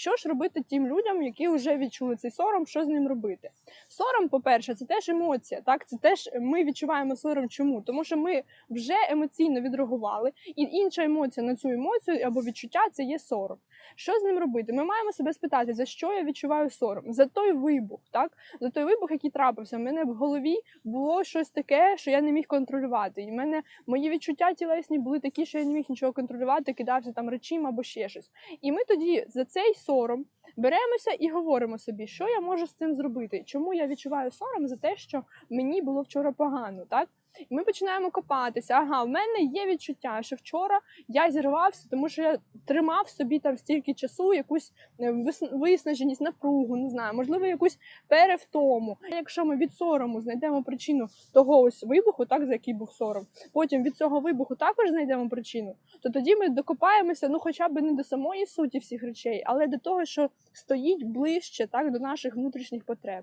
Що ж робити тим людям, які вже відчули цей сором, що з ним робити? Сором, по-перше, це теж емоція. Так, це теж ми відчуваємо сором. Чому? Тому що ми вже емоційно відреагували, і інша емоція на цю емоцію або відчуття це є сором. Що з ним робити? Ми маємо себе спитати, за що я відчуваю сором? За той вибух, так за той вибух, який трапився. У мене в голові було щось таке, що я не міг контролювати. І в мене мої відчуття тілесні були такі, що я не міг нічого контролювати, кидався там речима або ще щось. І ми тоді за цей сором беремося і говоримо собі, що я можу з цим зробити. Чому я відчуваю сором за те, що мені було вчора погано, так? І ми починаємо копатися. Ага, в мене є відчуття, що вчора я зірвався, тому що я тримав собі там стільки часу, якусь е, виснаженість, напругу, не знаю, можливо, якусь перевтому. Якщо ми від сорому знайдемо причину того ось вибуху, так за який був сором, потім від цього вибуху також знайдемо причину, то тоді ми докопаємося, ну хоча б не до самої суті всіх речей, але до того, що стоїть ближче так до наших внутрішніх потреб.